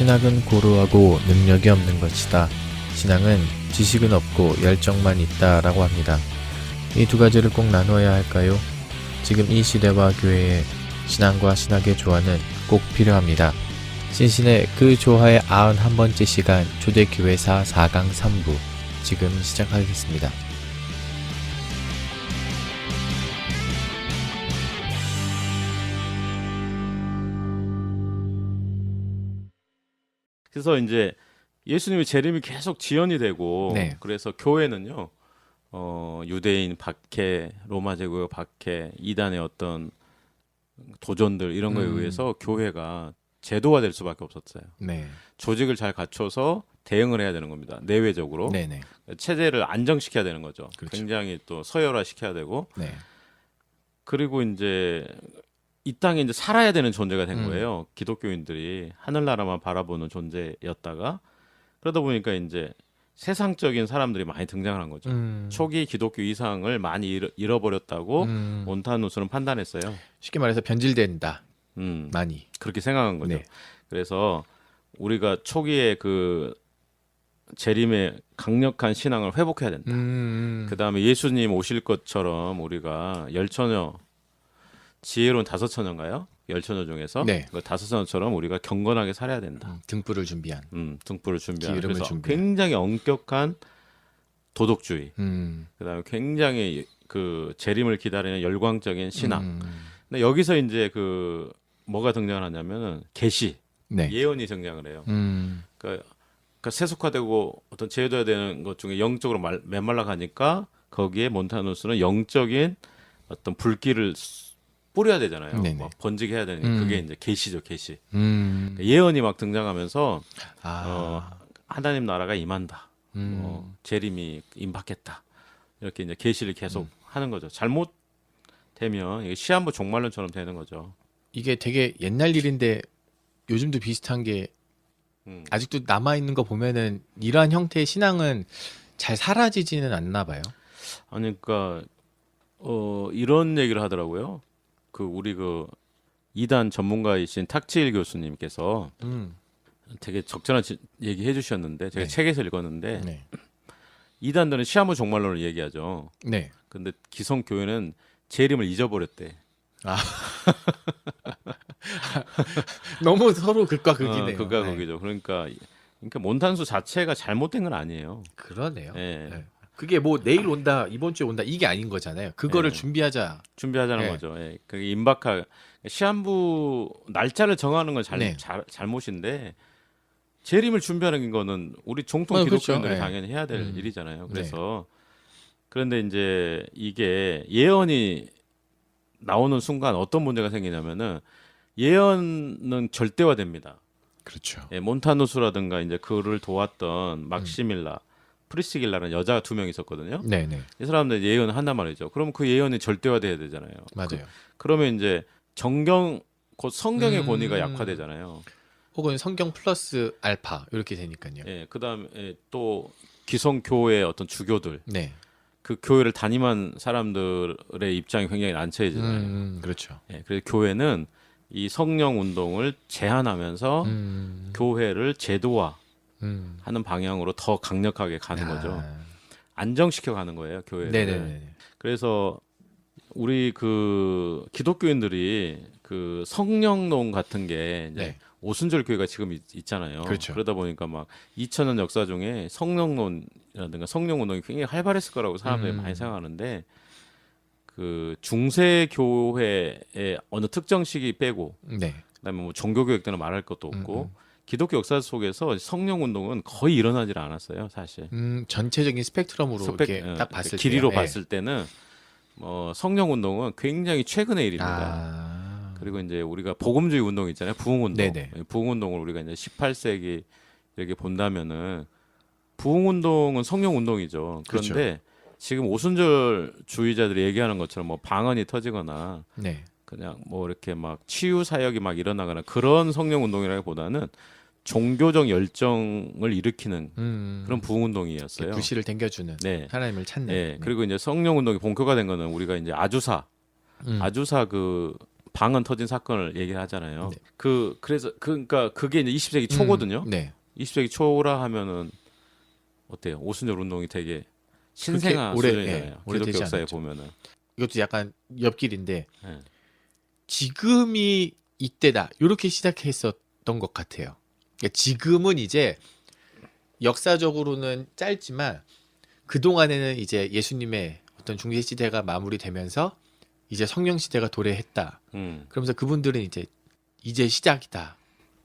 신학은 고루하고 능력이 없는 것이다. 신앙은 지식은 없고 열정만 있다 라고 합니다. 이 두 가지를 꼭 나눠야 할까요? 지금 이 시대와 교회에 신앙과 신학의 조화는 꼭 필요합니다. 신신의 그 조화의 91번째 시간 초대교회사 4강 3부 지금 시작하겠습니다. 그래서 이제 예수님의 재림이 계속 지연이 되고 네. 그래서 교회는요 어 유대인 박해 로마 제국 박해 이단의 어떤 도전들 이런 거에 음. 의해서 교회가 제도화될 수밖에 없었어요. 네. 조직을 잘 갖춰서 대응을 해야 되는 겁니다. 내외적으로 네네. 체제를 안정시켜야 되는 거죠. 그렇죠. 굉장히 또 서열화 시켜야 되고 네. 그리고 이제 이 땅에 이제 살아야 되는 존재가 된 음. 거예요. 기독교인들이 하늘나라만 바라보는 존재였다가 그러다 보니까 이제 세상적인 사람들이 많이 등장한 거죠. 음. 초기 기독교 이상을 많이 잃어, 잃어버렸다고 음. 몬타누스는 판단했어요. 쉽게 말해서 변질된다. 음, 많이. 그렇게 생각한 거죠. 네. 그래서 우리가 초기에 그 재림의 강력한 신앙을 회복해야 된다. 음. 그 다음에 예수님 오실 것처럼 우리가 열처녀 지혜로운 다섯 처녀인가요? 열 처녀 중에서 네. 그 다섯 처녀처럼 우리가 경건하게 살아야 된다. 음, 등불을 준비한. 음, 등불을 준비하는 기름을 그래서 준비한. 굉장히 엄격한 도덕주의. 음. 그다음에 굉장히 그 재림을 기다리는 열광적인 신앙. 음. 근데 여기서 이제 그 뭐가 등장하냐면은 계시, 네. 예언이 등장을 해요. 음. 그러니까, 그러니까 세속화되고 어떤 제도화 되는 것 중에 영적으로 말, 메말라 가니까 거기에 몬타누스는 영적인 어떤 불길을 수- 뿌려야 되잖아요. 네네. 막 번지게 해야 되니까 음. 그게 이제 계시죠, 계시. 음. 그러니까 예언이 막 등장하면서 아. 어, 하나님 나라가 임한다. 음. 어, 재림이 임박했다. 이렇게 이제 계시를 계속 음. 하는 거죠. 잘못 되면 이게 시한부 종말론처럼 되는 거죠. 이게 되게 옛날 일인데 요즘도 비슷한 게 음. 아직도 남아 있는 거 보면은 이러한 형태의 신앙은 잘 사라지지는 않나 봐요. 아니 그러니까 어 이런 얘기를 하더라고요. 그 우리 그 이단 전문가이신 탁지일 교수님께서 음. 되게 적절한 지- 얘기 해 주셨는데 제가 네. 책에서 읽었는데 네. 이단들은 시한부 종말론을 얘기하죠. 네. 근데 기성 교회는 재림을 잊어버렸대. 너무 서로 극과 극이네요. 어, 그가 네. 거기죠. 그러니까 그러니까 몬탄수 자체가 잘못된 건 아니에요. 그러네요. 예. 네. 그게 뭐 내일 온다, 이번 주에 온다 이게 아닌 거잖아요. 그거를 네. 준비하자. 준비하자는 네. 거죠. 예. 그게 임박하 시한부 날짜를 정하는 건 잘, 네. 잘 잘못인데 재림을 준비하는 거는 우리 종통 어, 기독교인들이 그렇죠. 네. 당연히 해야 될 음. 일이잖아요. 네. 그래서 그런데 이제 이게 예언이 나오는 순간 어떤 문제가 생기냐면은 예언은 절대화됩니다. 그렇죠. 예, 몬타누스라든가 이제 그를 도왔던 막시밀라, 프리시길라라는 여자 두 명 있었거든요. 네, 네. 이 사람들 예언을 한단 말이죠. 그럼 그 예언이 절대화돼야 되잖아요. 맞아요. 그 러면 이제 정경 곧 성경의 음. 권위가 약화되잖아요. 혹은 성경 플러스 알파 이렇게 되니까요. 예, 그다음에 또 기성 교회 어떤 주교들 네. 그 교회를 담임한 사람들의 입장이 굉장히 난처해지잖아요. 음, 그렇죠. 예, 그래서 교회는 이 성령 운동을 제한하면서 음, 교회를 제도화 하는 음. 방향으로 더 강력하게 가는 거죠. 아, 안정시켜 가는 거예요, 교회를. 네네네. 그래서 우리 그 기독교인들이 그 성령론 같은 게 이제 네. 오순절 교회가 지금 있, 있잖아요. 그렇죠. 러다 보니까 막 2000년 역사 중에 성령론이라든가 성령 운동이 굉장히 활발했을 거라고 사람들이 음. 많이 생각하는데 그 중세 교회의 어느 특정 시기 빼고 네. 그다음에 뭐 종교 교육 때는 말할 것도 없고 음, 음. 기독교 역사 속에서 성령 운동은 거의 일어나질 않았어요, 사실. 음, 전체적인 스펙트럼으로 스펙- 이렇게 어, 딱 봤을 때 길이로 봤을 때는 뭐 성령 운동은 굉장히 최근의 일입니다. 아, 그리고 이제 우리가 복음주의 운동 있잖아요. 부흥 운동. 네네. 부흥 운동을 우리가 이제 18세기 이렇게 본다면은 부흥 운동은 성령 운동이죠. 그렇죠. 그런데 지금 오순절 주의자들이 얘기하는 것처럼 뭐 방언이 터지거나 네. 그냥 뭐 이렇게 막 치유 사역이 막 일어나거나 그런 성령 운동이라기보다는 종교적 열정을 일으키는 음, 그런 부흥 운동이었어요. 불씨를 당겨주는 네. 하나님을 찾는. 예. 네. 그리고 이제 성령 운동이 본격화된 거는 우리가 이제 아주사 음, 아주사 그 방언 터진 사건을 얘기를 하잖아요. 네. 그 그래서 그 그러니까 그게 이제 20세기 초거든요. 음, 네. 20세기 초라 하면은 어때요? 오순절 운동이 되게 신생아 오래- 수준이잖아요. 예, 오래되지 기독교 역사에 않았죠. 보면은. 이것도 약간 옆길인데 예. 지금이 이때다 이렇게 시작했었던 것 같아요. 그러니까 지금은 이제 역사적으로는 짧지만 그 동안에는 이제 예수님의 어떤 중세 시대가 마무리되면서 이제 성령 시대가 도래했다. 음, 그러면서 그분들은 이제 이제 시작이다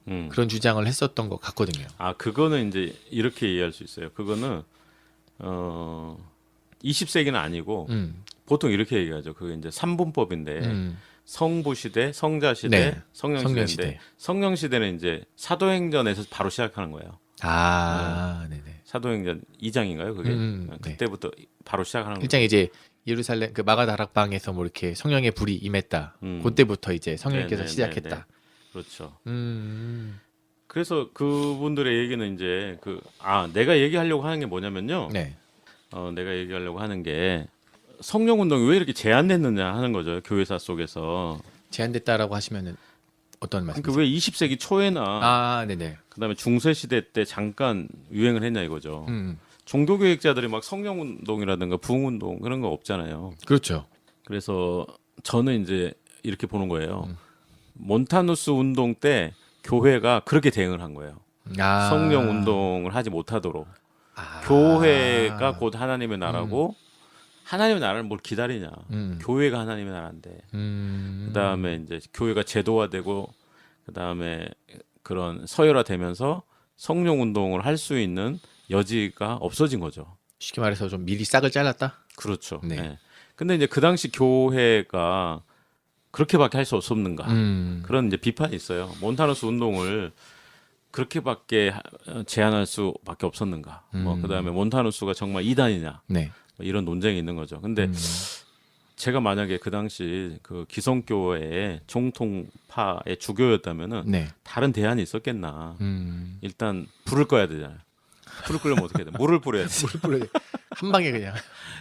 음. 그런 주장을 했었던 것 같거든요. 아 그거는 이제 이렇게 이해할 수 있어요. 그거는 어 20세기는 아니고 음, 보통 이렇게 얘기하죠. 그게 이제 삼분법인데 음, 성부 시대, 성자 시대, 네. 성령 성령 시대인데 시대. 성령 시대는 이제 사도행전에서 바로 시작하는 거예요. 아, 네 네. 사도행전 2장인가요? 그게 음, 네. 그때부터 바로 시작하는 거예요. 일장 이제 예루살렘 그 마가 다락방에서 뭐 이렇게 성령의 불이 임했다. 음. 그때부터 이제 성령께서 네, 네, 시작했다. 네, 네. 그렇죠. 음, 그래서 그분들의 얘기는 이제 그 아 내가 얘기하려고 하는 게 뭐냐면요. 네. 어 내가 얘기하려고 하는 게 성령 운동이 왜 이렇게 제한됐느냐 하는 거죠 교회사 속에서. 제한됐다라고 하시면은 어떤 말씀? 그러니까 왜 20세기 초에나 아, 네네. 그다음에 중세 시대 때 잠깐 유행을 했냐 이거죠. 음, 종교 교육자들이 막 성령 운동이라든가 부흥 운동 그런 거 없잖아요. 그렇죠. 그래서 저는 이제 이렇게 보는 거예요. 음. 몬타누스 운동 때 교회가 그렇게 대응을 한 거예요. 아, 성령 운동을 하지 못하도록 아. 교회가 곧 하나님의 나라고 하나님의 나라를 뭘 기다리냐? 음, 교회가 하나님의 나라인데 음, 그다음에 이제 교회가 제도화되고 그다음에 그런 서열화되면서 성령 운동을 할 수 있는 여지가 없어진 거죠. 쉽게 말해서 좀 미리 싹을 잘랐다. 그렇죠. 네. 네. 근데 이제 그 당시 교회가 그렇게밖에 할 수 없었는가? 음, 그런 이제 비판이 있어요. 몬타누스 운동을 그렇게밖에 하- 제한할 수밖에 없었는가? 뭐 음. 그다음에 몬타누스가 정말 이단이냐? 네. 뭐 이런 논쟁이 있는 거죠. 근데 음, 제가 만약에 그 당시 그 기성교회의 정통파의 주교였다면은 네. 다른 대안이 있었겠나? 음, 일단 불을 꺼야 되잖아요. 불을 끄려면 어떻게 돼? 물을 뿌려야 돼. 물을 뿌려 한 방에 그냥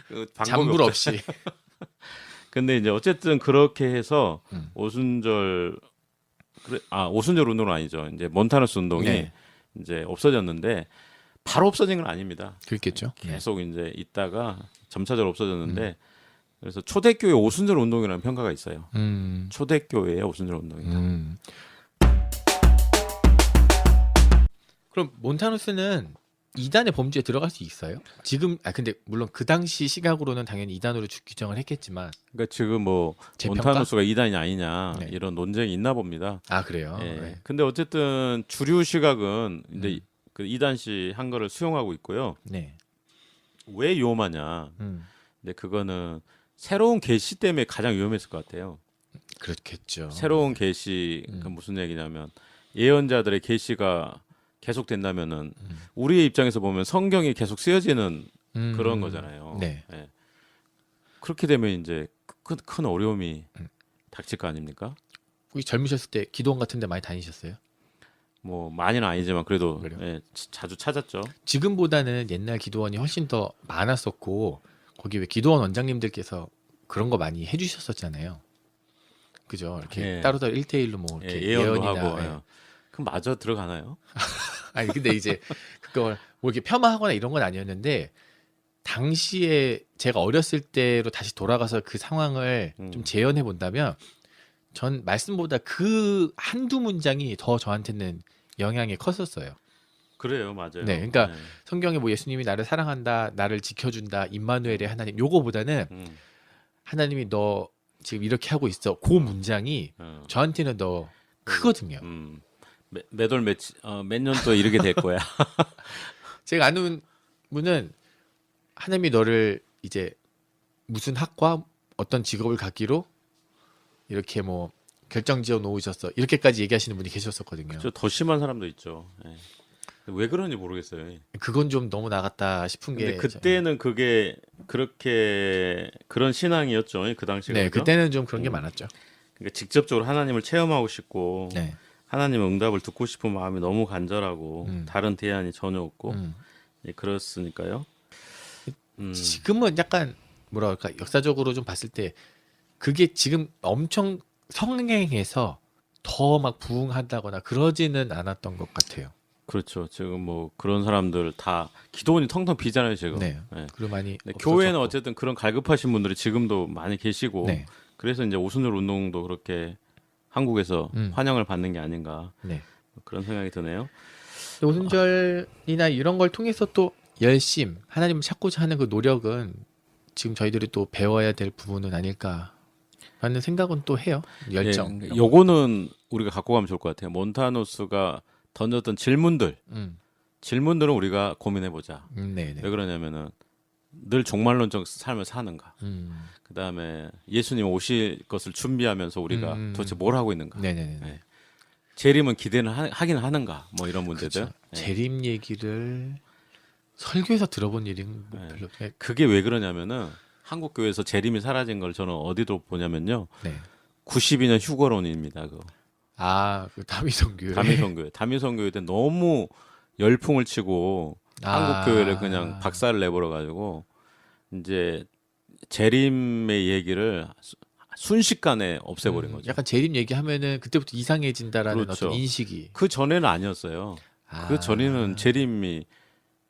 그 잠불 없- 없이. 근데 이제 어쨌든 그렇게 해서 음. 오순절 그래 아 오순절 운동은 아니죠. 이제 몬타누스 운동이 네. 이제 없어졌는데 바로 없어진 건 아닙니다. 그렇겠죠. 네. 계속 이제 있다가 점차적으로 없어졌는데 음. 그래서 초대교회 오순절 운동이라는 평가가 있어요. 음, 초대교회의 오순절 운동이다. 음. 그럼 몬타누스는 이단의 범죄에 들어갈 수 있어요? 지금 아 근데 물론 그 당시 시각으로는 당연히 이단으로 주- 규정을 했겠지만 그러니까 지금 뭐 재평가? 몬타누스가 이단이 아니냐 네. 이런 논쟁이 있나 봅니다. 아 그래요. 예. 네. 근데 어쨌든 주류 시각은 이제 음. 그 이단시 한 거를 수용하고 있고요. 네. 왜 위험하냐? 음, 근데 그거는 새로운 계시 때문에 가장 위험했을 것 같아요. 그렇겠죠. 새로운 음. 그 무슨 얘기냐면 예언자들의 계시가 계속 된다면은 음. 우리의 입장에서 보면 성경이 계속 쓰여지는 음, 그런 거잖아요. 네. 예. 그렇게 되면 이제 큰, 큰 어려움이 음. 닥칠 거 아닙니까? 혹시 젊으셨을 때 기도원 같은 데 많이 다니셨어요? 뭐 많이는 아니지만 그래도 그래요? 예, 자- 자주 찾았죠. 지금보다는 옛날 기도원이 훨씬 더 많았었고 거기 왜 기도원 원장님들께서 그런 거 많이 해주셨었잖아요. 그죠? 이렇게 예. 따로따로 1대1로 뭐 예, 이렇게 예언도 예언이나 하고. 예. 예. 그럼 마저 들어가나요? 아니 근데 이제 그걸 뭐 이렇게 폄하하거나 이런 건 아니었는데 당시에 제가 어렸을 때로 다시 돌아가서 그 상황을 음. 좀 재현해 본다면 전 말씀보다 그 한두 문장이 더 저한테는 영향이 컸었어요. 그래요, 맞아요. 네, 그러니까 예. 성경에 뭐 예수님이 나를 사랑한다, 나를 지켜준다, 임마누엘의 하나님 요거보다는 음, 하나님이 너 지금 이렇게 하고 있어. 그 문장이 어, 저한테는 더 크거든요. 음, 몇- 몇월 며칠 어, 몇년 또 이렇게 될 거야. 제가 아는 분은 하나님이 너를 이제 무슨 학과 어떤 직업을 갖기로 이렇게 뭐 결정 지어 놓으셨어 이렇게까지 얘기하시는 분이 계셨었거든요. 저더 심한 사람도 있죠. 예. 왜 그런지 모르겠어요. 그건 좀 너무 나갔다 싶은 게 근데 그때는 그게 그렇게 그런 신앙이었죠. 그 당시에. 네 그죠? 그때는 좀 그런 게 음. 많았죠. 그러니까 직접적으로 하나님을 체험하고 싶고 네. 하나님의 응답을 듣고 싶은 마음이 너무 간절하고 음. 다른 대안이 전혀 없고 음. 예, 그렇으니까요. 음, 지금은 약간 뭐랄까 역사적으로 좀 봤을 때 그게 지금 엄청 성행해서 더 막 부흥한다거나 그러지는 않았던 것 같아요. 그렇죠. 지금 뭐 그런 사람들 다 기도원이 텅텅 비잖아요, 지금. 네. 네. 그리고 많이 네. 교회는 어쨌든 그런 갈급하신 분들이 지금도 많이 계시고 네. 그래서 이제 오순절 운동도 그렇게 한국에서 음. 환영을 받는 게 아닌가 네. 그런 생각이 드네요. 오순절이나 이런 걸 통해서 또 열심 하나님을 찾고자 하는 그 노력은 지금 저희들이 또 배워야 될 부분은 아닐까 라는 생각은 또 해요. 열정. 예, 요거는 우리가 갖고 가면 좋을 것 같아요. 몬타노스가 던졌던 질문들, 음, 질문들은 우리가 고민해 보자. 음, 네 네. 왜 그러냐면은 늘 종말론적 삶을 사는가. 음, 그다음에 예수님 오실 것을 준비하면서 우리가 음. 도대체 뭘 하고 있는가. 네 네네. 네. 재림은 기대는 하, 하긴 하는가. 뭐 이런 문제들. 그렇죠. 예. 재림 얘기를 설교에서 들어본 일이 뭐 네. 별로. 네. 그게 왜 그러냐면은 한국 교회에서 재림이 사라진 걸 저는 어디로 보냐면요. 네. 92년 휴거론입니다. 그 아, 그 다미성 교회. 다미성교회. 다미성교회 때 너무 열풍을 치고 아. 한국 교회를 그냥 박살을 내버려 가지고 이제 재림의 얘기를 수- 순식간에 없애버린 음, 거죠. 약간 재림 얘기하면은 그때부터 이상해진다라는 그렇죠. 어떤 인식이. 그 전에는 아니었어요. 아. 그 전에는 재림이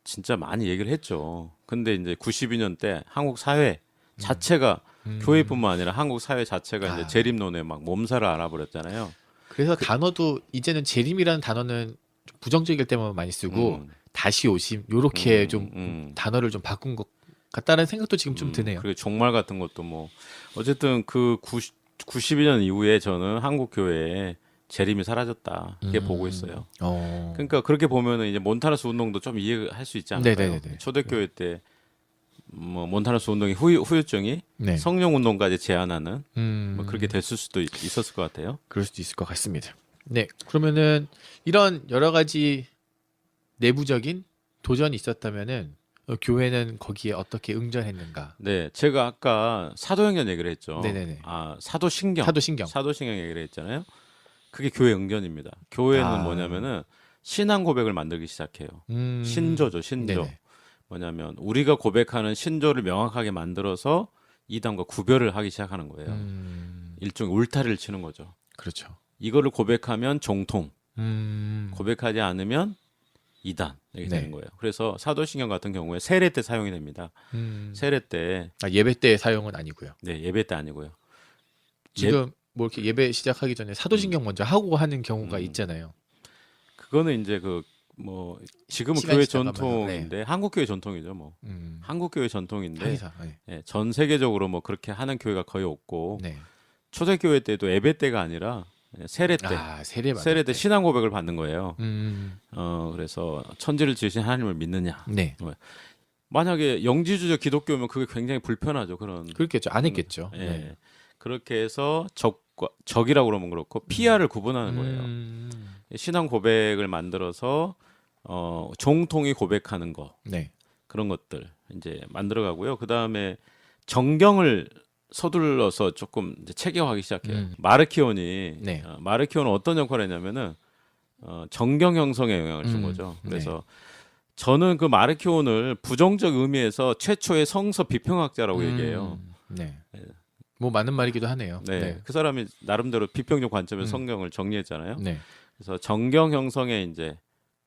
진짜 많이 얘기를 했죠. 근데 이제 92년 때 한국 사회 자체가 음. 교회뿐만 아니라 한국 사회 자체가 아. 이제 재림론에 막 몸살을 알아버렸잖아요. 그래서 단어도 이제는 재림이라는 단어는 좀 부정적일 때만 많이 쓰고 음, 다시 오심 요렇게 음, 좀 음. 단어를 좀 바꾼 것 같다는 생각도 지금 좀 음, 드네요. 그리고 종말 같은 것도 뭐 어쨌든 그 90, 92년 이후에 저는 한국 교회에 재림이 사라졌다 이렇게 음. 보고 있어요. 어. 그러니까 그렇게 보면은 이제 몬타나스 운동도 좀 이해할 수 있지 않을까요? 네네네네. 초대교회 때 뭐 몬타나스 운동의 후유, 후유증이 네. 성령 운동까지 제한하는 음. 뭐 그렇게 됐을 수도 있, 있었을 것 같아요. 그럴 수도 있을 것 같습니다. 네. 그러면은 이런 여러 가지 내부적인 도전이 있었다면은 어, 교회는 거기에 어떻게 응전했는가? 네, 제가 아까 사도행전 얘기를 했죠. 네네네. 아 사도신경, 사도신경. 사도신경 얘기를 했잖아요. 그게 교회 응전입니다. 교회는 아. 뭐냐면은 신앙 고백을 만들기 시작해요. 음. 신조죠, 신조. 네네. 뭐냐면 우리가 고백하는 신조를 명확하게 만들어서 이단과 구별을 하기 시작하는 거예요. 음. 일종의 울타리를 치는 거죠. 그렇죠. 이거를 고백하면 정통, 음. 고백하지 않으면 이단 이렇게 네. 되는 거예요. 그래서 사도신경 같은 경우에 세례 때 사용이 됩니다. 음. 세례 때 아, 예배 때 사용은 아니고요. 네, 예배 때 아니고요. 지금 뭐 이렇게 예배 시작하기 전에 사도신경 먼저 하고 하는 경우가 음. 있잖아요. 그거는 이제 그 뭐 지금은 시간 교회 전통인데 한국 교회 전통이죠, 뭐. 음. 한국 교회 전통인데 하기사. 네. 예, 전 세계적으로 뭐 그렇게 하는 교회가 거의 없고 네. 초대 교회 때도 예배 때가 아니라 예, 세례 때 아 세례 받을 세례 때 신앙 고백을 받는 거예요. 음. 어 그래서 천지를 지으신 하나님을 믿느냐. 네. 만약에 영지주적 기독교면 그게 굉장히 불편하죠. 그런 그렇겠죠. 안 했겠죠. 예. 네. 그렇게 해서 적과 적이라고 그러면 그렇고 피아를 구분하는 거예요. 음. 신앙 고백을 만들어서 어 종통이 고백하는 거 네. 그런 것들 이제 만들어가고요. 그 다음에 정경을 서둘러서 조금 이제 체계화하기 시작해요. 음. 마르키온이 네. 어, 마르키온은 어떤 역할을 했냐면은 어, 정경 형성에 영향을 준 음, 거죠. 네. 그래서 저는 그 마르키온을 부정적 의미에서 최초의 성서 비평학자라고 음. 얘기해요. 네. 네. 뭐 맞는 말이기도 하네요. 네. 네. 그 사람이 나름대로 비평적 관점에서 음. 성경을 정리했잖아요. 네. 그래서 정경 형성에 이제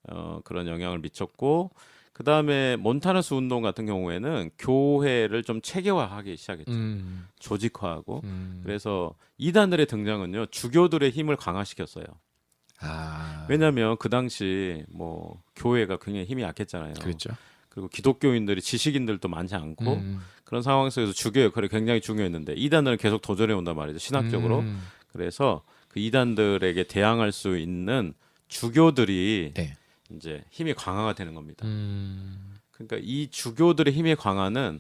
어, 그런 영향을 미쳤고 그 다음에 몬타나스 운동 같은 경우에는 교회를 좀 체계화하기 시작했죠. 음. 조직화하고 음. 그래서 이단들의 등장은요 주교들의 힘을 강화시켰어요. 아. 왜냐하면 그 당시 뭐 교회가 굉장히 힘이 약했잖아요. 그렇죠. 그리고 기독교인들이 지식인들도 많지 않고 음. 그런 상황 속에서 주교 역할이 굉장히 중요했는데 이단들은 계속 도전해 온단 말이죠 신학적으로. 음. 그래서 그 이단들에게 대항할 수 있는 주교들이 네. 이제 힘이 강화가 되는 겁니다. 음. 그러니까 이 주교들의 힘의 강화는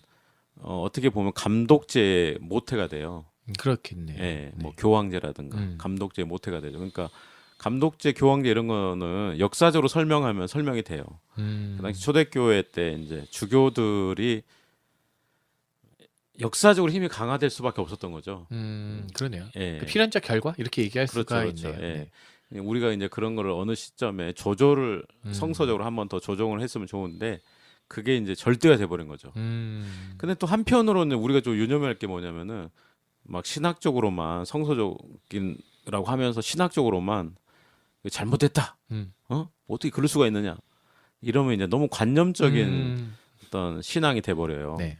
어, 어떻게 보면 감독제의 모태가 돼요. 그렇겠네. 예, 뭐 교황제라든가 음. 감독제의 모태가 되죠. 그러니까 감독제, 교황제 이런 거는 역사적으로 설명하면 설명이 돼요. 음. 그 당시 초대교회 때 이제 주교들이 역사적으로 힘이 강화될 수밖에 없었던 거죠. 음. 그러네요. 예. 그 필연적 결과 이렇게 얘기할 그렇죠, 수가 그렇죠. 있네요. 예. 네. 우리가 이제 그런 거를 어느 시점에 조절을 음. 성서적으로 한 번 더 조정을 했으면 좋은데 그게 이제 절대가 돼 버린 거죠. 음. 근데 또 한편으로는 우리가 좀 유념할 게 뭐냐면은 막 신학적으로만 성서적인라고 하면서 신학적으로만 잘못됐다. 음. 어? 어떻게 그럴 수가 있느냐? 이러면 이제 너무 관념적인 음. 어떤 신앙이 돼 버려요. 네.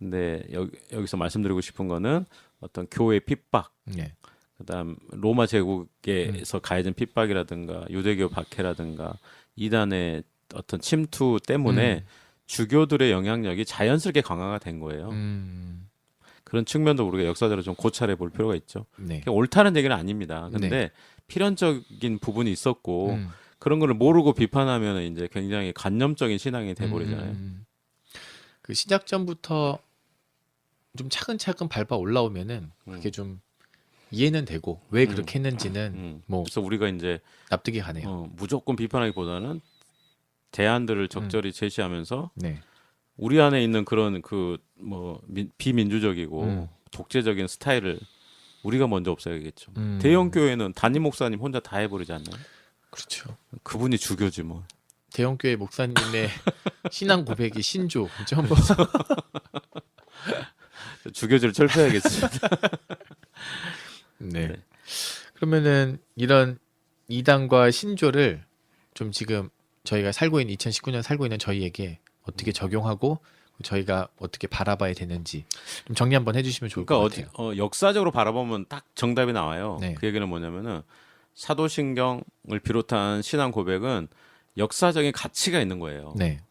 근데 여기, 여기서 말씀드리고 싶은 거는 어떤 교회 핍박, 네. 그다음 로마 제국에서 가해진 핍박이라든가 유대교 박해라든가 이단의 어떤 침투 때문에 음. 주교들의 영향력이 자연스럽게 강화가 된 거예요. 음. 그런 측면도 우리가 역사적으로 좀 고찰해 볼 필요가 있죠. 네. 옳다는 얘기는 아닙니다. 근데 네. 필연적인 부분이 있었고 음. 그런 거를 모르고 비판하면 이제 굉장히 관념적인 신앙이 돼 버리잖아요. 음. 그 시작 전부터 좀 차근차근 밟아 올라오면은 그게 좀 이해는 되고 왜 그렇게 했는지는 음. 뭐 그래서 우리가 이제 납득이 가네요. 어, 무조건 비판하기보다는 대안들을 적절히 제시하면서 네. 우리 안에 있는 그런 그 뭐 비민주적이고 음. 독재적인 스타일을 우리가 먼저 없애야겠죠. 음. 대형 교회는 담임 목사님 혼자 다 해버리지 않나요? 그렇죠. 그분이 주교지 뭐. 대형 교회 목사님의 신앙 고백이 신조 전 부 주교지를 철폐해야겠습니다. 네. 네. 그러면은 이런 이단과 신조를 좀 지금 저희가 살고 있는 2019년 살고 있는 저희에게 어떻게 적용하고 저희가 어떻게 바라봐야 되는지 좀 정리 한번 해주시면 좋을 그러니까 것 어디, 같아요. 어, 역사적으로 바라보면 딱 정답이 나와요. 네. 그 얘기는 뭐냐면은 사도신경을 비롯한 신앙 고백은 역사적인 가치가 있는 거예요. 네.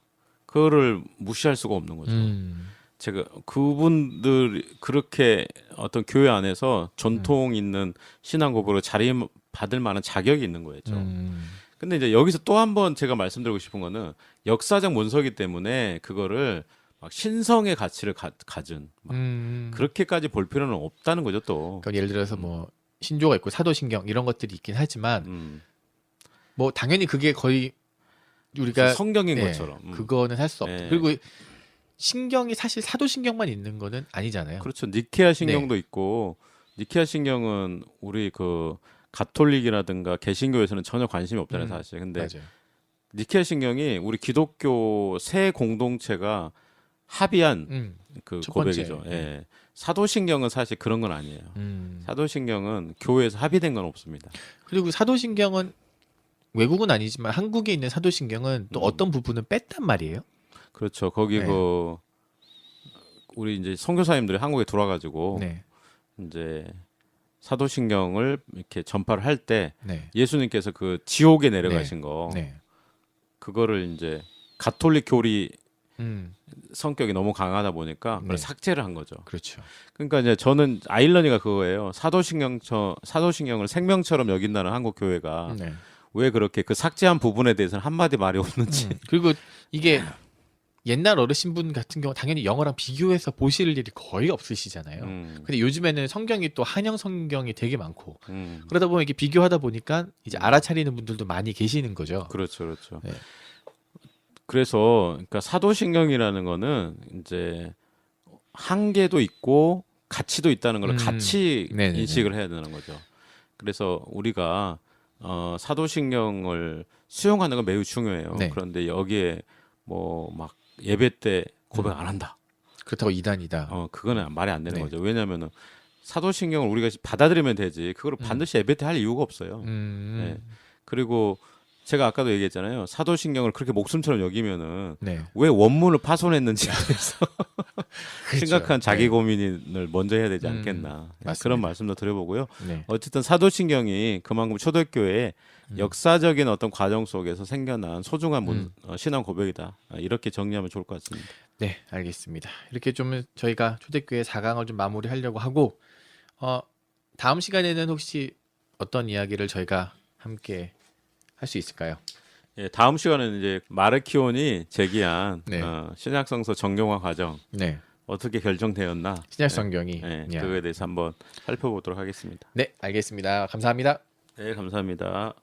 그거를 무시할 수가 없는 거죠. 음. 제가 그분들 그렇게 어떤 교회 안에서 전통 있는 신앙 고백으로 자리 받을 만한 자격이 있는 거예요. 음. 근데 이제 여기서 또 한 번 제가 말씀드리고 싶은 거는 역사적 문서기 때문에 그거를 막 신성의 가치를 가, 가진 막 음. 그렇게까지 볼 필요는 없다는 거죠 또. 그러니까 예를 들어서 뭐 신조가 있고 사도신경 이런 것들이 있긴 하지만 음. 뭐 당연히 그게 거의 우리가 성경인 네, 것처럼. 음. 그거는 할 수 없다. 네. 그리고 신경이 사실 사도신경만 있는 거는 아니잖아요. 그렇죠. 니케아 신경도 네. 있고 니케아 신경은 우리 그 가톨릭이라든가 개신교에서는 전혀 관심이 없잖아요, 음, 사실. 근데 맞아요. 니케아 신경이 우리 기독교 새 공동체가 합의한 음. 그 첫 번째, 고백이죠. 네. 예. 사도신경은 사실 그런 건 아니에요. 음. 사도신경은 교회에서 합의된 건 없습니다. 그리고 사도신경은 외국은 아니지만 한국에 있는 사도신경은 또 음. 어떤 부분은 뺐단 말이에요. 그렇죠. 거기 네. 그 우리 이제 선교사님들이 한국에 돌아가지고 네. 이제 사도신경을 이렇게 전파를 할 때 네. 예수님께서 그 지옥에 내려가신 거 네. 그거를 이제 가톨릭 교리 음. 성격이 너무 강하다 보니까 네. 삭제를 한 거죠. 그렇죠. 그러니까 이제 저는 아일러니가 그거예요. 사도신경처 사도신경을 생명처럼 여긴다는 한국 교회가 네. 왜 그렇게 그 삭제한 부분에 대해서는 한 마디 말이 없는지. 음. 그리고 이게 옛날 어르신분 같은 경우 당연히 영어랑 비교해서 보실 일이 거의 없으시잖아요. 음, 근데 요즘에는 성경이 또 한영 성경이 되게 많고 음. 그러다 보면 이게 비교하다 보니까 이제 알아차리는 분들도 많이 계시는 거죠. 그렇죠, 그렇죠. 네. 그래서 그러니까 사도신경이라는 거는 이제 한계도 있고 가치도 있다는 걸 음. 같이 네네네. 인식을 해야 되는 거죠. 그래서 우리가 어, 사도신경을 수용하는 건 매우 중요해요. 네. 그런데 여기에 뭐 막 예배 때 고백 음. 안 한다. 그렇다고 이단이다. 어, 그거는 말이 안 되는 네. 거죠. 왜냐면은 사도신경을 우리가 받아들이면 되지. 그걸 음. 반드시 예배 때 할 이유가 없어요. 음. 네. 그리고 제가 아까도 얘기했잖아요. 사도신경을 그렇게 목숨처럼 여기면은 네. 왜 원문을 파손했는지에 대해서 그렇죠. 심각한 자기 네. 고민을 먼저 해야 되지 음, 않겠나 맞습니다. 그런 말씀도 드려보고요. 네. 어쨌든 사도신경이 그만큼 초대교회의 음. 역사적인 어떤 과정 속에서 생겨난 소중한 문- 음. 어, 신앙 고백이다. 아, 이렇게 정리하면 좋을 것 같습니다. 네, 알겠습니다. 이렇게 좀 저희가 초대교회 4강을 좀 마무리하려고 하고 어, 다음 시간에는 혹시 어떤 이야기를 저희가 함께 할 수 있을까요? 예, 다음 시간에는 이제 마르키온이 제기한 네. 어, 신약성서 정경화 과정 네. 어떻게 결정되었나 신약 성경이. 예, 야. 그거에 대해서 한번 살펴보도록 하겠습니다. 네, 알겠습니다. 감사합니다. 네, 감사합니다.